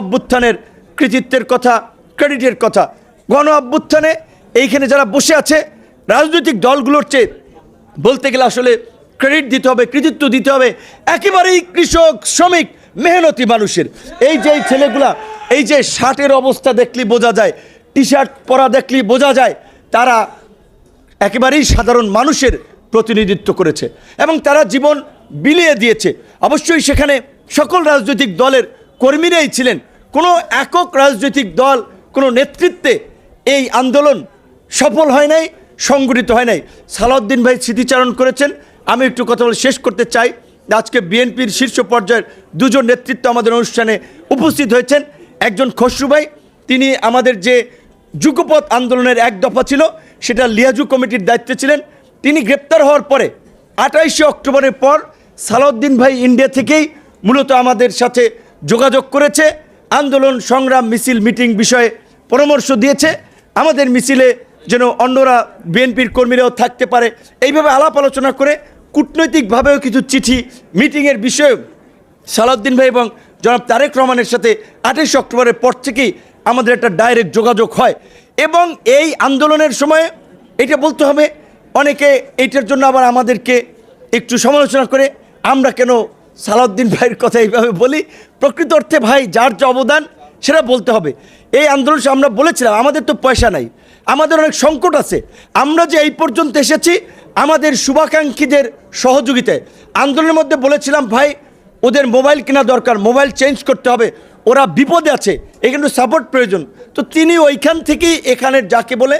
অভ্যুত্থানের কৃতিত্বের কথা ক্রেডিটের কথা। গণ অভ্যুত্থানে এইখানে যারা বসে আছে, রাজনৈতিক দলগুলোর চেয়ে বলতে গেলে আসলে ক্রেডিট দিতে হবে, কৃতিত্ব দিতে হবে। একেবারেই কৃষক, শ্রমিক, মেহনতি মানুষের। এই যে ছেলেগুলা, এই যে শার্টের অবস্থা দেখলে বোঝা যায় টি শার্ট পরা দেখলে বোঝা যায়, তারা একেবারেই সাধারণ মানুষের প্রতিনিধিত্ব করেছে। এবং তারা জীবন বিলিয়ে দিয়েছে। অবশ্যই সেখানে সকল রাজনৈতিক দলের কর্মীরাই ছিলেন। কোনো একক রাজনৈতিক দল, কোনো নেতৃত্বে এই আন্দোলন সফল হয় নাই, সংগঠিত হয় নাই। সালাউদ্দিন ভাই স্মৃতিচারণ করেছেন। আমি একটু কথা বলে শেষ করতে চাই। আজকে বিএনপির শীর্ষ পর্যায়ের দুজন নেতৃত্ব আমাদের অনুষ্ঠানে উপস্থিত হয়েছেন। একজন খসরু ভাই, তিনি আমাদের যে যুগপথ আন্দোলনের এক দফা ছিল, সেটা লিয়াজু কমিটির দায়িত্বে ছিলেন। তিনি গ্রেপ্তার হওয়ার পরে আঠাইশে অক্টোবরের পর সালাউদ্দিন ভাই ইন্ডিয়া থেকেই মূলত আমাদের সাথে যোগাযোগ করেছে, আন্দোলন, সংগ্রাম, মিছিল, মিটিং বিষয়ে পরামর্শ দিয়েছে। আমাদের মিছিলে যেন অন্যরা বিএনপির কর্মীরাও থাকতে পারে। এইভাবে আলাপ আলোচনা করে কূটনৈতিকভাবেও কিছু চিঠি, মিটিংয়ের বিষয়েও সালাউদ্দিন ভাই এবং জনাব তারেক রহমানের সাথে আঠাশ অক্টোবরের পর থেকেই আমাদের একটা ডাইরেক্ট যোগাযোগ হয়। এবং এই আন্দোলনের সময় এটা বলতে হবে, অনেকে এইটার জন্য আবার আমাদেরকে একটু সমালোচনা করে, আমরা কেন সালাউদ্দিন ভাইয়ের কথা এইভাবে বলি, প্রকৃত অর্থে ভাই যার যে অবদান, সেটা বলতে হবে। এই আন্দোলন আমরা বলেছিলাম, আমাদের তো পয়সা নাই। আমাদের অনেক সংকট আছে। আমরা যে এই পর্যন্ত এসেছি, আমাদের শুভাকাঙ্ক্ষীদের সহযোগিতায়। আন্দোলনের মধ্যে বলেছিলাম, ভাই, ওদের মোবাইল কেনা দরকার, মোবাইল চেঞ্জ করতে হবে। ওরা বিপদে আছে, এখানে সাপোর্ট প্রয়োজন। তো তিনি ওইখান থেকেই এখানের যাকে বলে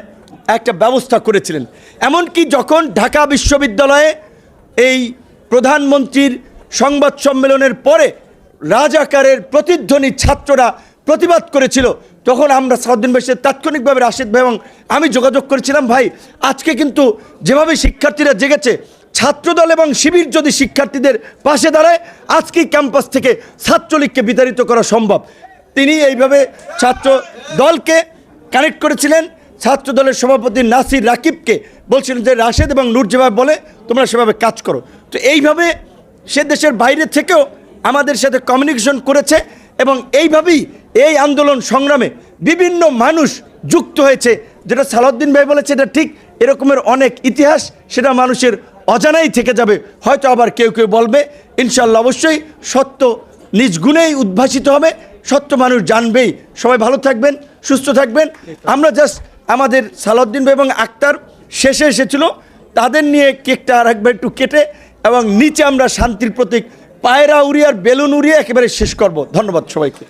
একটা ব্যবস্থা করেছিলেন। এমনকি যখন ঢাকা বিশ্ববিদ্যালয়ে এই প্রধানমন্ত্রীর সংবাদ সম্মেলনের পরে রাজাকারের প্রতিধ্বনি ছাত্ররা প্রতিবাদ করেছিল। তখন আমরা সাউদ্দিন ভাইয়ের তাৎক্ষণিকভাবে রাশেদ ভাই এবং আমি যোগাযোগ করেছিলাম, ভাই, আজকে কিন্তু যেভাবে শিক্ষার্থীরা জেগেছে, ছাত্রদল এবং শিবির যদি শিক্ষার্থীদের পাশে দাঁড়ায়, আজকেই ক্যাম্পাস থেকে ছাত্রলীগকে বিতাড়িত করা সম্ভব। তিনি এইভাবে ছাত্র দলকে কানেক্ট করেছিলেন। ছাত্র দলের সভাপতি নাসির রাকিবকে বলছিলেন যে, রাশেদ এবং নূর যেভাবে বলে, তোমরা সেভাবে কাজ করো। তো এইভাবে সে দেশের বাইরে থেকেও আমাদের সাথে কমিউনিকেশন করেছে এবং এইভাবেই এই আন্দোলন সংগ্রামে বিভিন্ন মানুষ যুক্ত হয়েছে। যেটা সালাউদ্দিন ভাই বলেছে, এটা ঠিক এরকমের অনেক ইতিহাস, সেটা মানুষের অজানাই থেকে যাবে। হয়তো আবার কেউ কেউ বলবে ইনশাল্লাহ অবশ্যই সত্য নিজ গুণেই উদ্ভাসিত হবে, সত্য মানুষ জানবেই। সবাই ভালো থাকবেন, সুস্থ থাকবেন। আমরা জাস্ট আমাদের সালাউদ্দিন ভাই এবং আক্তার শেষে এসেছিল, তাদের নিয়ে কেকটা আর একবার একটু কেটে এবং নিচে আমরা শান্তির প্রতীক, পায়রা উড়িয়ে আর বেলুন উড়িয়ে একেবারে শেষ করব। ধন্যবাদ সবাইকে।